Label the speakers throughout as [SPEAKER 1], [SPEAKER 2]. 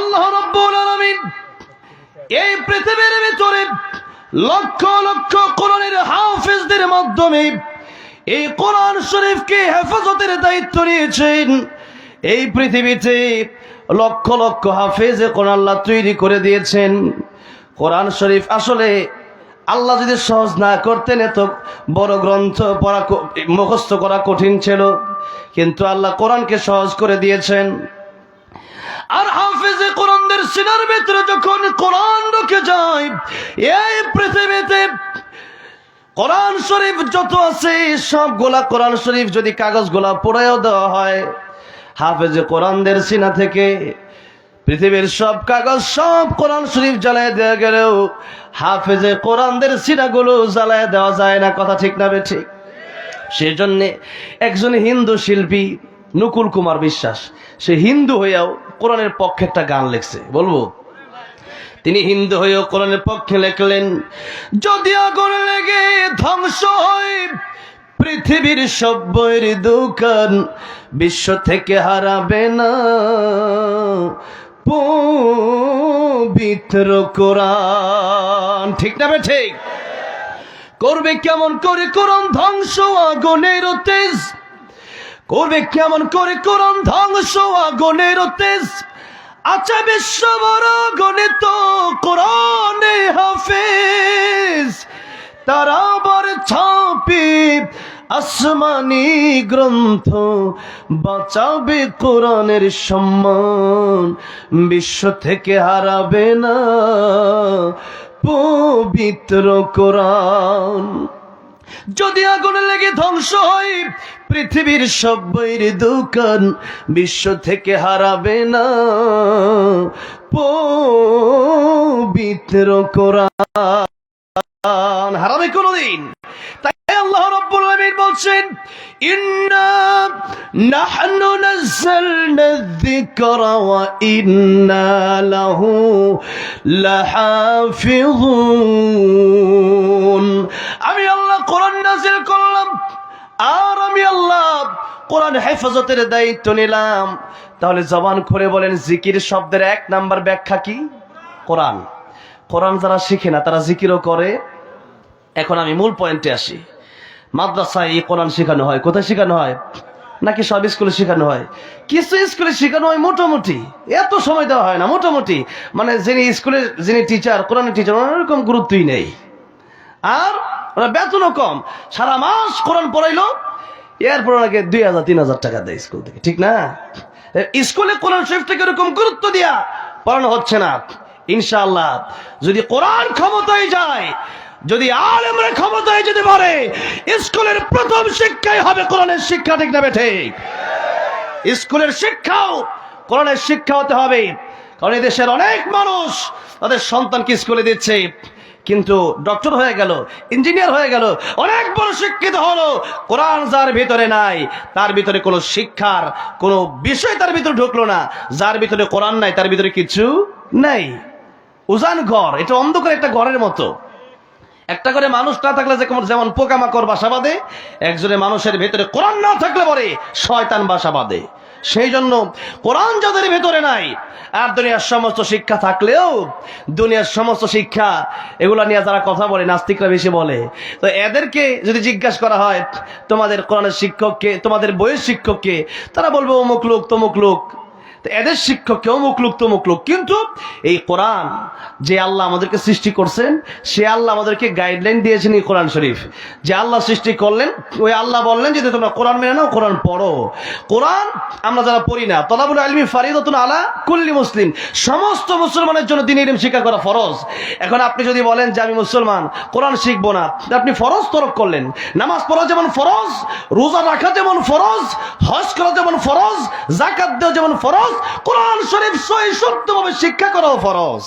[SPEAKER 1] আল্লাহ রব্বুল আলামিন এই পৃথিবীর ভিতরে লক্ষ লক্ষ কোরআনের হাফেজদের মাধ্যমে এই কোরআন শরীফকে হেফাজতের দায়িত্ব নিয়েছেন। এই পৃথিবীতে লক্ষ লক্ষ হাফেজে কোরআন আল্লাহ তৈরি করে দিয়েছেন। কোরআন শরীফ আসলে আল্লাহ যদি সহজ না করতেন, এত বড় গ্রন্থ পড়া মুখস্থ করা কঠিন ছিল। কিন্তু আল্লাহ কোরআনকে সহজ করে দিয়েছেন। সিনার ভিতরে যখন কোরআন ঢুকে যায়, এই পৃথিবীতে কোরআন শরীফ যত আছে, সবগুলা কোরআন শরীফ যদি কাগজ গোলা পড়াইও দেওয়া হয়, হাফেজে কোরআনদের সিনা থেকে পৃথিবীর সব কাগজ, সব কোরআন শরীফ জ্বালায় দেওয়া গেলেও হাফেজে কোরআনদের সিনাগুলো জ্বালায় দেওয়া যায় না, কথা ঠিক না বে ঠিক? সেজন্যে একজন হিন্দু শিল্পী নকুল কুমার বিশ্বাস সে হিন্দু হইয়াও কোরআনের পক্ষে একটা গান লেখছে। বলব? তিনি হিন্দু হয়েও কোরআনের পক্ষে লেখলেন, যদি আগুন লেগে ধ্বংস হয়, পৃথিবীর সব বইয়ের দোকান বিশ্ব থেকে হারাবে না। পবিত্র কোরআন। ঠিক না ঠিক? করবে কেমন করে? কোরআন ধ্বংস, আগুনের তেজ। করবে কেমন করে কোরআন ধ্বংস আগুনের তেজ? আচ্ছা বিশ্ব বড় গণিত কোরআনে হাফেজ। তারা ছাপে আসমানি গ্রন্থ, বাঁচাবে কোরআনের সম্মান। বিশ্ব থেকে হারাবে না পবিত্র কোরআন। যদি আগুন লেগে ধ্বংস হয় পৃথিবীর সব বইয়ের দোকান বিশ্ব থেকে হারাবে না। পবিত্র কোরআন। হারাবে কোনদিন। তাই আল্লাহ রাব্বুল আলামিন বলছেন, ইন্না নাহনু নাযালনা যিকরা ওয়া ইন্না লাহু লাহাফিজুন। আমি আল্লাহ কোরআন নাযিল করলাম। আর আমি আল্লাহ কোরআন হেফাজতের দায়িত্ব নিলাম। তাহলে জবান খুলে বলেন, জিকির শব্দের এক নাম্বার ব্যাখ্যা কি? কোরআন। কোরআন যারা শিখে না, তারা জিকিরও করে। এখন আমি মূল পয়েন্টে আসি। মাদ্রাসায় এই কোরআন শেখানো হয়। কোথায় শেখানো হয়? নাকি সব স্কুলে শেখানো হয়? কিছু স্কুলে শেখানো হয় মোটামুটি। এত সময় দেওয়া হয় না, মোটামুটি। মানে যিনি স্কুলের, যিনি টিচার কোরআনের টিচার ওনার গুরুত্বই নেই। আর ওরা বেতনও কম। সারা মাস কোরআন পড়াইলো, এরপর ওনাকে দুই হাজার, তিন হাজার টাকা দেয় স্কুল থেকে। ঠিক না? স্কুলে কোরআন শরীফটাকে এরকম গুরুত্ব দিয়া পড়ানো হচ্ছে না। ইনশাআল্লাহ, যদি কোরআন ক্ষমতায় যায়, যদি আলেমরা ক্ষমতায় যেতে পারে, স্কুলের প্রথম শিক্ষাই হবে কোরআনের শিক্ষা, ঠিক না ঠিক? স্কুলের শিক্ষাও কোরআনের শিক্ষা হতে হবে। কারণ এই দেশের অনেক মানুষ তাদের সন্তানকে স্কুলে দিচ্ছে। কিন্তু ডক্টর হয়ে গেল ইঞ্জিনিয়ার হয়ে গেল, অনেক বড় শিক্ষিত হলো। কোরআন যার ভিতরে নাই, তার ভিতরে কোনো শিক্ষার কোনো বিষয় তার ভিতরে ঢুকলো না। যার ভিতরে কোরআন নাই, তার ভিতরে কিছু নাই। উজান ঘর, এটা অন্ধকার একটা ঘরের মতো। একটা করে মানুষ না থাকলে যে যেমন পোকামাকড় বাসা বাঁধে, একজনের মানুষের ভেতরে কোরআন না থাকলে পরে শয়তান বাসা বাঁধে। সেই জন্য কোরআন যাদের ভেতরে নাই আর দুনিয়ার সমস্ত শিক্ষা থাকলেও দুনিয়ার সমস্ত শিক্ষা এগুলা নিয়ে যারা কথা বলে, নাস্তিকরা বেশি বলে। তো এদেরকে যদি জিজ্ঞাসা করা হয়, তোমাদের কোরআনের শিক্ষককে, তোমাদের বইয়ের শিক্ষককে, তারা বলব, অমুক লোক, তমুক লোক। তো এদের শিক্ষককে অমুক লোক তমুক লোক কিন্তু এই কোরআন যে আল্লাহ আমাদেরকে সৃষ্টি করছেন, সে আল্লাহ আমাদেরকে গাইডলাইন দিয়েছেন এই কোরআন শরীফ। যে আল্লাহ সৃষ্টি করলেন, ওই আল্লাহ বললেন যে তোমরা কোরআন মেনে নাও, কোরআন পড়ো। কোরআন আমরা যারা পড়ি না, তলাবুল আলমী ফারিদতুন আলা কুল্লি মুসলিম। সমস্ত মুসলমানের জন্য দিন ইলম শিক্ষা করা ফরজ। এখন আপনি যদি বলেন যে আমি মুসলমান, কোরআন শিখব না, তা আপনি ফরজ তরক করলেন। নামাজ পড়া যেমন ফরজ, রোজা রাখা যেমন ফরজ, হজ করা যেমন ফরজ জাকাত দেওয়া যেমন ফরজ কোরআন শরীফ সহি, শুদ্ধভাবে শিক্ষা করাও ফরজ।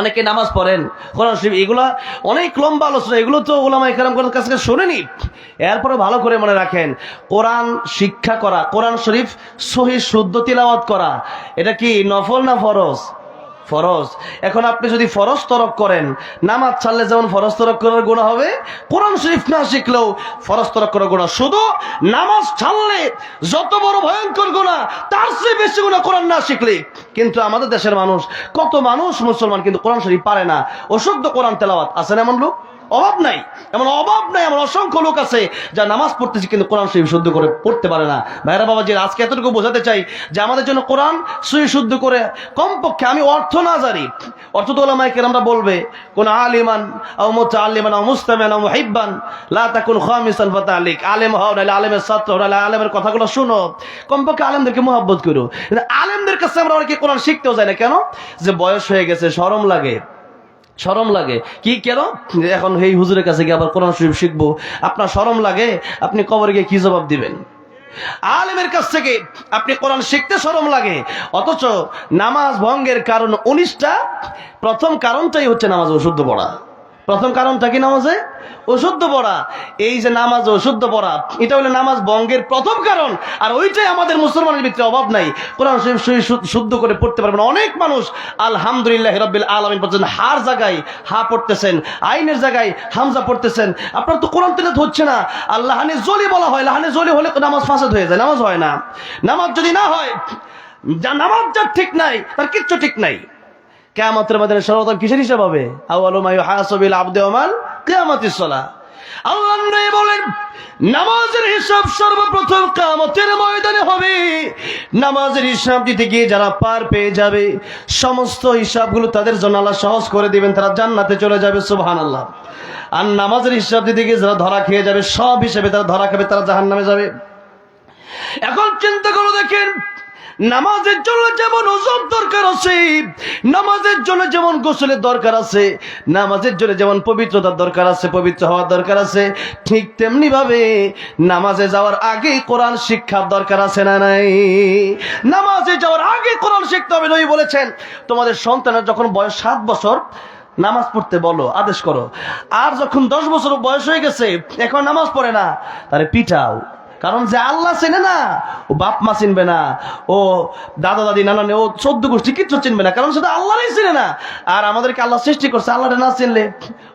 [SPEAKER 1] অনেকে নামাজ পড়েন, কোরআন শরীফ, এগুলা অনেক লম্বা আলোচনা, এগুলো তো ওলামা একরাম কাছ থেকে শুনেনি এরপরে ভালো করে মনে রাখেন, কোরআন শিক্ষা করা, কোরআন শরীফ সহি, শুদ্ধ তিলাওয়াত করা, এটা কি নফল না ফরজ? ফরজ। এখন আপনি যদি ফরজ তরক করেন, নামাজ ছাড়লে যেমন ফরজ তরক করার গুণা হবে, কোরআন শরীফ না শিখলেও ফরজ তরক করার গুণা শুধু নামাজ ছাড়লে যত বড় ভয়ঙ্কর গুণা তার চেয়ে বেশি গুণা কোরআন না শিখলে। কিন্তু আমাদের দেশের মানুষ, কত মানুষ মুসলমান কিন্তু কোরআন শরীফ পারে না। অশুদ্ধ কোরআন তেলাওয়াত আছেন এমন লোক? অভাব নাই। এমন অভাব নাই, এমন অসংখ্য লোক আছে যা নামাজ পড়তেছে কিন্তু কোরআন শরীফ শুদ্ধ করে পড়তে পারে না। ভাইরা বাবা যে আজকে এতটুকু বোঝাতে চাই যে আমাদের জন্য কোরআন সুই শুদ্ধ করে কমপক্ষে আমি অর্থ না জানি। অর্থ তো ওলামাইকের আমরা বলবে, কোন আলিমান আও মুতা আলিমান আও মুস্তামান আও মুহিব্বান, লা তাকুন খামিসান ফাতালিক। আলেম হও, নাহলে আলেমের ছাত্র হও আলেমের কথাগুলো শুনো। কমপক্ষে আলেমদেরকে মোহাব্বত করো। আলেমদের কাছে আমরা অনেকে কোরআন শিখতেও যাই না। কেন? যে বয়স হয়ে গেছে শরম লাগে। শরম লাগে। কি, কেন? এখন এই হুজুরের কাছে গিয়ে আবার কোরআন শরীফ শিখব। আপনার সরম লাগে? আপনি কবরে গিয়ে কি জবাব দিবেন? আলেমের কাছ থেকে আপনি কোরআন শিখতে সরম লাগে। অথচ নামাজ ভঙ্গের কারণ উনিশটা, প্রথম কারণটাই হচ্ছে নামাজ অশুদ্ধ পড়া। প্রথম কারণটা কি নামাজে? অশুদ্ধ পড়া। এই যে নামাজ অশুদ্ধ পড়া। এটা হলো নামাজ বঙ্গের প্রথম কারণ। আর ওইটাই আমাদের মুসলমানের ভিতরে অভাব নাই। কোরআন শুদ্ধ করে পড়তে পারবেন অনেক মানুষ। আলহামদুলিল্লাহ রব্বিল আলমিন পড়ছেন, হার জায়গায় হা পড়তেছেন, আইনের জায়গায় হামজা পড়তেছেন। আপনার তো কোরআন তেলাত হচ্ছে না। আর লাহানে জলি বলা হয়। লাহানে জলি হলে নামাজ ফাসাদ হয়ে যায়। নামাজ হয় না। নামাজ যদি না হয়, যা নামাজ যার ঠিক নাই, তার কিচ্ছু ঠিক নাই। কেয়ামতের মধ্যে সর্বপ্রথম কিসের হিসাব হবে? আউয়ালুমায়ু হাসাবিল আবদে ওমাল কেয়ামতিস আল্লাহ নবী বলেন, নামাজের হিসাব সর্বপ্রথম কামতের হবে। নামাজের হিসাব দিতে গিয়ে যারা পার পেয়ে যাবে, সমস্ত হিসাবগুলো তাদের আল্লাহ সহজ করে দিবেন, তারা জান্নাতে চলে যাবে, সুবহানাল্লাহ। আর নামাজের হিসাব দিতে গিয়ে যারা ধরা খেয়ে যাবে, সব হিসেবে তারা ধরা খাবে, তারা জাহান্নামে যাবে। এখন চিন্তা করে দেখেন নামাজের জন্য যেমন ওজন দরকার আছে, নামাজের জন্য যেমন গোসলের দরকার আছে, নামাজের জন্য যেমন পবিত্রতার দরকার আছে, পবিত্র হওয়ার দরকার আছে, ঠিক তেমনি ভাবে নামাজে যাওয়ার আগে কোরআন শিক্ষার দরকার আছে না নাই? নামাজে যাওয়ার আগে কোরআন শিখতে হবে নই বলেছেন, তোমাদের সন্তানের যখন বয়স সাত বছর, নামাজ পড়তে বলো, আদেশ করো। আর যখন দশ বছর বয়স হয়ে গেছে, এখন নামাজ পড়ে না তারে পিটাও। কারণ যে আল্লাহ চেনে না, ও বাপ মা চিনবে না, ও দাদা দাদি নানা ও চোদ্দ গোষ্ঠী কিচ্ছু চিনবে না, কারণ সেটা আল্লাহরই চিনে না। আর আমাদেরকে আল্লাহ সৃষ্টি করছে, আল্লাহটা না চিনলে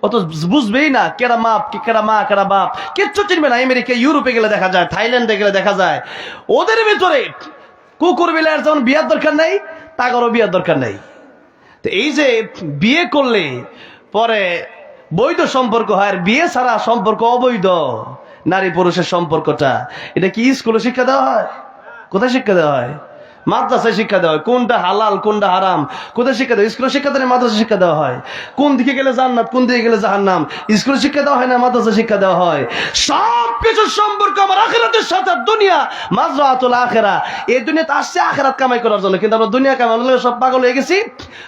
[SPEAKER 1] ও তো বুঝবেই না কেরা মাপ কেরা মা কেরা বাপ, কিচ্ছু চিনবে না। আমেরিকা, ইউরোপে গেলে দেখা যায়, থাইল্যান্ডে গেলে দেখা যায়, ওদের ভিতরে কুকুর বিলার যেমন বিয়ার দরকার নাই, তাগরও বিয়ার দরকার নাই। তো এই যে বিয়ে করলে পরে বৈধ সম্পর্ক হয়, আর বিয়ে ছাড়া সম্পর্ক অবৈধ। নারী পুরুষের সম্পর্কটা। এটা কি স্কুলে শিক্ষা দেওয়া হয়? কোথায় শিক্ষা দেওয়া হয়? মাদ্রাসায় শিক্ষা দেওয়া হয়। কোনটা হালাল কোনটা হারাম? কোথায় শিক্ষা দেওয়া হয়? স্কুলে শিক্ষা দেওয়া হয়, মাদ্রাসায় শিক্ষা দেওয়া হয়? কোন দিকে গেলে জান্নাত কোন দিকে গেলে জাহান্নাম? স্কুলে শিক্ষা দেওয়া হয় না মাদ্রাসায় শিক্ষা দেওয়া হয়? সব কিছুর সম্পর্ক আমার আখেরাতের সাথে দুনিয়া মাজরাতুল আখেরা। এই দুনিয়াতে আসছে আখেরাত কামাই করার জন্য কিন্তু আমরা দুনিয়া কামাই হলে সব পাগল হয়ে গেছি।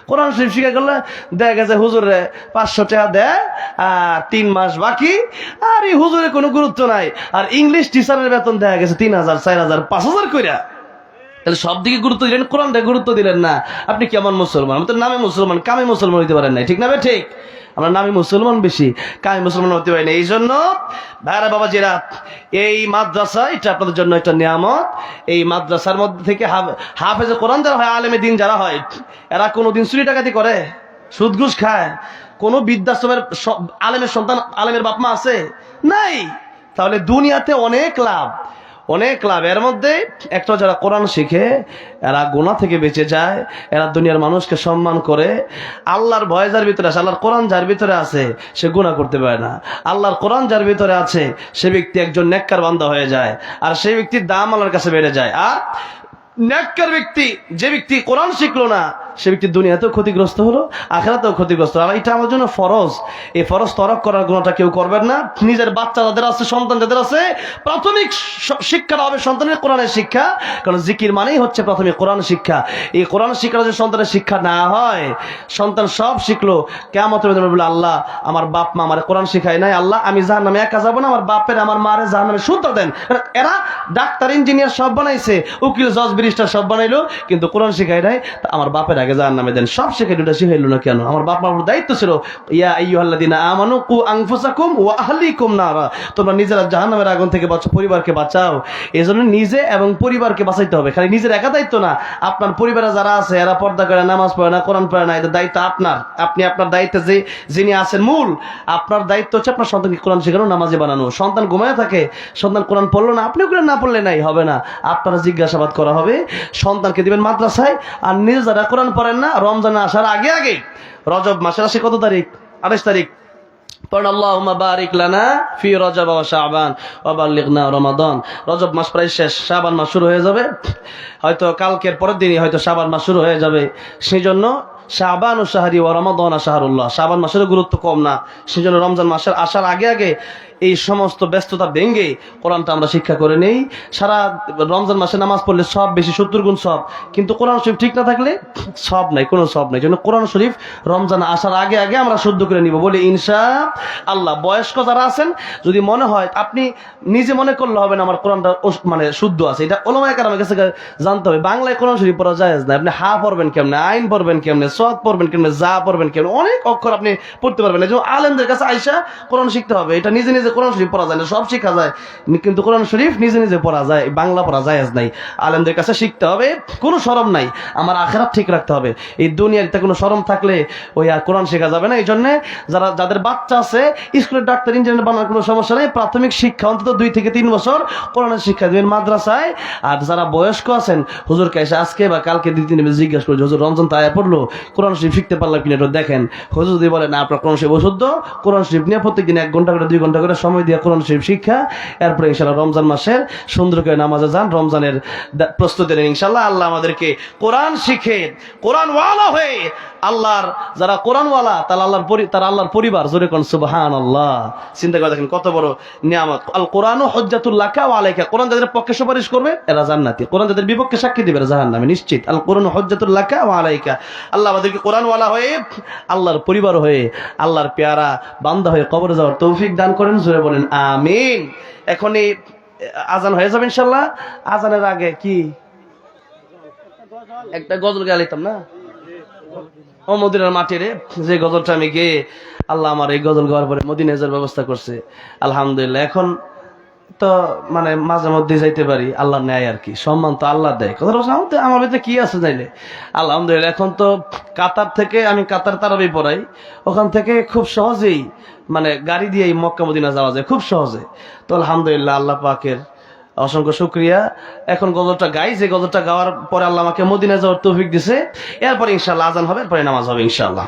[SPEAKER 1] কোরআন শরীফ শিখে গেলে দেখা গেছে হুজুরে পাঁচশো টাকা দেয় আর তিন মাস বাকি। আর এই হুজুরে কোনো গুরুত্ব নাই। আর ইংলিশ টিচারের বেতন দেখা গেছে তিন হাজার চার হাজার পাঁচ হাজার কইরা। তাহলে সব দিকে গুরুত্ব দিলেন, কোরআনটা গুরুত্ব দিলেন না। আপনি কেমন মুসলমান? আমি তো নামে মুসলমান, কামে মুসলমান হইতে পারেন না ঠিক না ঠিক। আমরা নামে মুসলমান বেশি, কামে মুসলমান হতে পারি না এই জন্য ভাইরা বাবা যেরা এই মাদ্রাসা, এটা আপনাদের জন্য একটা নিয়ামত। এই মাদ্রাসার মধ্যে থেকে হাফ- হাফেজে কোরআন যারা হয়, আলেমে দিন যারা হয়, এরা কোনোদিন চুরি টাকাতি করে, সুদ ঘুষ খায়। কোনো বৃদ্ধাশ্রমের আলেমের সন্তান, আলেমের বাপ মা আছে? নাই। তাহলে দুনিয়াতে অনেক লাভ। অনেক লাভ। এর মধ্যে একটা যারা কোরআন শিখে, এরা গোনা থেকে বেঁচে যায়, এরা দুনিয়ার মানুষকে সম্মান করে, আল্লাহর ভয় যার ভিতরে আছে, আল্লাহর কোরআন যার ভিতরে আছে, সে গুণা করতে পারে না। আল্লাহর কোরআন যার ভিতরে আছে, সে ব্যক্তি একজন নেককার বান্দা হয়ে যায়, আর সেই ব্যক্তির দাম আল্লাহর কাছে বেড়ে যায়। আর নেককার ব্যক্তি, যে ব্যক্তি কোরআন শিখলো না সে ব্যক্তি দুনিয়াতেও ক্ষতিগ্রস্ত হলো, আখেরাতেও ক্ষতিগ্রস্ত আর এটা আমার জন্য ফরজ। এই ফরজ তরক করার গুণটা কেউ করবেন না। নিজের বাচ্চা যাদের আছে, সন্তান যাদের আছে, প্রাথমিক শিক্ষাটা হবে সন্তানের কোরআনের শিক্ষা। কারণ জিকির মানেই হচ্ছে প্রাথমিক কোরআন শিক্ষা। এই কোরআন শিক্ষা যদি সন্তানের শিক্ষা না হয়, সন্তান সব শিখলো কেমন বলে আল্লাহ, আমার বাপ মা আমার কোরআন শিখায় নাই। আল্লাহ, আমি জাহান নামে একা যাব না। আমার বাপের, আমার মারে জাহান নামে শুদ্ধ দেন। এরা ডাক্তার, ইঞ্জিনিয়ার সব বানাইছে। উকিল, জজ, ব্যারিস্টার সব বানাইলো, কিন্তু কোরআন শিখায় নাই। আমার বাপের আগে জাহান নামে দেন। সব শিখে দুটা শিখাইল না কেন? আমার বাপ মার দায়িত্ব ছিল, ইয়া আইয়ুহাল্লাযিনা আমানু কু আনফুসাকুম ওয়া আহলিকুম নারা। তোমরা নিজেরা জাহান্নামের আগুন থেকে বাঁচো, পরিবারকে বাঁচাও। এজন্য নিজে এবং পরিবারকে বাঁচাইতে হবে। খালি নিজের একা দায়িত্ব না, আপনার পরিবারে যারা আছে, এরা পর্দা করে, নামাজ পড়ে না, কোরআন পড়ে না, এদের দায়িত্ব আপনার। আপনি আপনার দায়িত্বে যে, যিনি আছেন মূল, আপনার দায়িত্ব হচ্ছে আপনার সন্তানকে কোরআন শেখানো, নামাজে বানানো। সন্তান ঘুমায় থাকে, সন্তান কোরআন পড়ল না আপনি কোরআন না পড়লে নাই, হবে না। আপনারা জিজ্ঞাসাবাদ করা হবে, সন্তানকে দিবেন মাদ্রাসায়, আর নিজে যারা কোরআন পড়েন না, রমজানে আসার আগে আগে রজব মাসের আসে কত তারিখ? আঠাশ তারিখ। ফি রমাদান। রজব মাস প্রায় শেষ শুরু হয়ে যাবে। হয়তো কালকের পরের দিনই হয়তো শাবান মাস শুরু হয়ে যাবে। সেই জন্য শাবান ও ও রমাদান শাহরুল্লাহ। শাবান মাসের গুরুত্ব কম না। সেই জন্য রমজান মাসের আসার আগে আগে এই সমস্ত ব্যস্ততা ভেঙে কোরআনটা আমরা শিক্ষা করে নেই। সারা রমজান মাসে নামাজ পড়লে সব বেশি সত্তর গুণ সব। কিন্তু কোরআন শরীফ ঠিক না থাকলে সব নাই, কোনো সব নাই। জন্য কোরআন শরীফ রমজান আসার আগে আগে আমরা শুদ্ধ করে নিব। বলে, ইনশা আল্লাহ, বয়স্ক যারা আছেন, যদি মনে হয়, আপনি নিজে মনে করলে হবে না, আমার কোরআনটা মানে শুদ্ধ আছে। এটা ওলামায় কারামের কাছে জানতে হবে। বাংলায় কোরআন শরীফ পড়া যায় না। আপনি হা পড়বেন কেমনে, আইন পড়বেন কেমনে পড়বেন কেমনে যা পড়বেন কেমনে অনেক অক্ষর আপনি পড়তে পারবেন। যেমন আলেমদের কাছে আইসা কোরআন শিখতে হবে, এটা নিজে নিজে কোরআন শরীফ পড়া যায় না, সব শেখা যায়। কিন্তু কোরআন শরীফ নিজে নিজে পড়া যায়, বাংলা পড়া যায় নাই। আলেমদের কাছে শিখতে হবে, কোনো সরম নাই, আমার আখেরাত ঠিক রাখতে হবে। এই দুনিয়াতে কোনো সরম থাকলে ওই আর কোরআন শেখা যাবে না এই জন্য যারা, যাদের বাচ্চা আছে, স্কুলের ডাক্তার, ইঞ্জিনিয়ার বানানোর কোনো সমস্যা নেই, প্রাথমিক শিক্ষা অন্তত দুই থেকে তিন বছর কোরআনের শিক্ষা দেবেন মাদ্রাসায়। আর যারা বয়স্ক আছেন, হুজুরকে এসে আজকে বা কালকে দুই তিন দিন জিজ্ঞাসা করছে হুজুর রমজান তাই পড়ল কোরআন শরীফ শিখতে পারলাম কিনা একটু দেখেন। হুজুর যদি বলে না, আপনার কোরআন শরীফ ওষুধ কোরআন শরীফ নিয়ে প্রত্যেকদিন এক ঘণ্টা করে, দুই ঘণ্টা করে সময় দিয়ে কোরআন শরীফ শিক্ষা, এরপরে ইনশাল্লাহ রমজান মাসের সুন্দর করে নামাজে যান, রমজানের প্রস্তুতি নেন ইনশাল্লাহ আল্লাহ আমাদেরকে কোরআন শিখে কোরআন ওয়ালা হয়ে আল্লাহর, যারা কোরআনওয়ালা, তারা আল্লাহর তারা আল্লাহর পরিবার, জোরে কোন সুবহান আল্লাহ চিন্তা করে দেখেন কত বড় নিয়ামত। আল কোরআন হজ্জাতুল্লাহ আলাইকা, কোরআন যাদের পক্ষে সুপারিশ করবে, এরা জান্নাতি। কোরআন যাদের বিপক্ষে সাক্ষী দিবে, এরা জাহান্নামে, নিশ্চিত। আল কোরআন হজ্জাতুল্লাহ আলাইকা। আল্লাহ আমাদেরকে কোরআনওয়ালা হয়ে আল্লাহর পরিবার হয়ে আল্লাহর পেয়ারা বান্দা হয়ে কবরে যাওয়ার তৌফিক দান করেন, জোরে বলেন, আমিন। এখন এই আজান হয়ে যাবে ইনশাল্লাহ আজানের আগে কি? একটা গজল গালিতাম না? ও মদিনার মাটি রে, যে গজলটা আমি গেয়ে আল্লাহ আমার এই গজল গাওয়ার পরে মদিনা যাওয়ার ব্যবস্থা করছে। আলহামদুলিল্লাহ, এখন তো মানে মাঝে মধ্যে যাইতে পারি আল্লাহ নেয় আর কি। সম্মান তো আল্লাহ দেয়। কথা বলছে আমার ভিতরে কি আছে জাইলে আলহামদুলিল্লাহ, এখন তো কাতার থেকে আমি কাতার তারাবি পড়াই। ওখান থেকে খুব সহজেই মানে গাড়ি দিয়ে মক্কা মদিনা যাওয়া যায়, খুব সহজে। তো আলহামদুলিল্লাহ, আল্লাহ পাকের অসংখ্য শুক্রিয়া। এখন গজলটা গাই যে গজলটা গাওয়ার পরে আল্লাহ আমাকে মদিনা যাওয়ার তৌফিক দিছে। এরপরে ইনশাল্লাহ আজান হবে, এরপরে নামাজ হবে ইনশাল্লাহ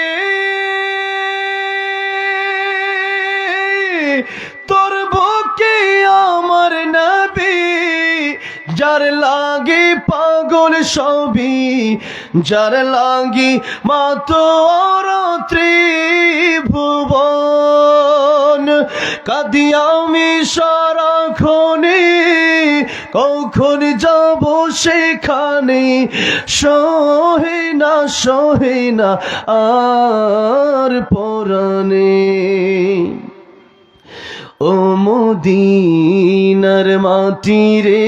[SPEAKER 1] লাগে পাগল সবই যার লাগি মাতো ত্রিভুবন। কাদি আমি সারাক্ষণে, কখন যাব সেখানে? সহে না সহে না, আর পরানে ও মদিনার মাটি রে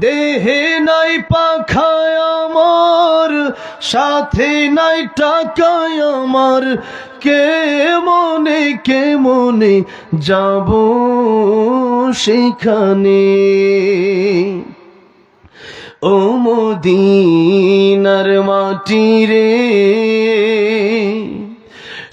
[SPEAKER 1] দেহে নাই পাখায় আমার, সাথে নাই টাকায় আমার। কে মনে কে মনে যাব সেখানে? ও মদিনার মাটি রে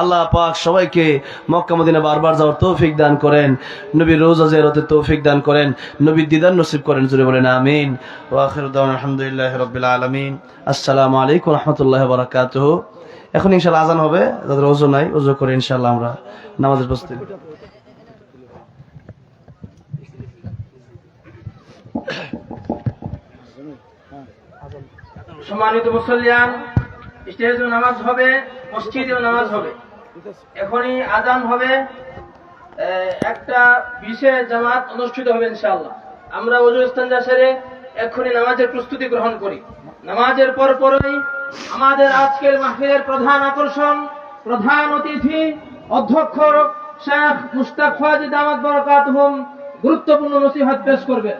[SPEAKER 1] আল্লাহ পাক সবাইকে মক্কা মদিনা বারবার যাওয়ার তৌফিক দান করেন। নবীর রোজা জেরতে তৌফিক দান করেন। নবীর দিদার নসিব করেন জুড়ে বলেন আমিন। ওয়াখির দাওয়ান আলহামদুলিল্লাহ রাব্বিল আলামিন। আসসালামু আলাইকুম রাহমাতুল্লাহি ওয়া বারাকাতুহু। এখন ইনশাআল্লাহ আজান হবে, যাদের ওযু নাই, ওযু করে ইনশাআল্লাহ আমরা নামাজের প্রস্তুতি
[SPEAKER 2] সম্মানিত মুসল্লিয়ান স্টেজে নামাজ হবে, মসজিদেও নামাজ হবে। এখনই আজান হবে একটা বিশেষ জামাত অনুষ্ঠিত হবে ইনশাআল্লাহ। আমরা ওজু ইস্তানজা সেরে এক্ষুনি নামাজের প্রস্তুতি গ্রহণ করি। নামাজের পর পরই আমাদের আজকের মাহফিলের প্রধান আকর্ষণ প্রধান অতিথি অধ্যক্ষ শেখ মুস্তাক ফাজিদ আহমদ বরকাত গুরুত্বপূর্ণ নসিহত পেশ করবেন।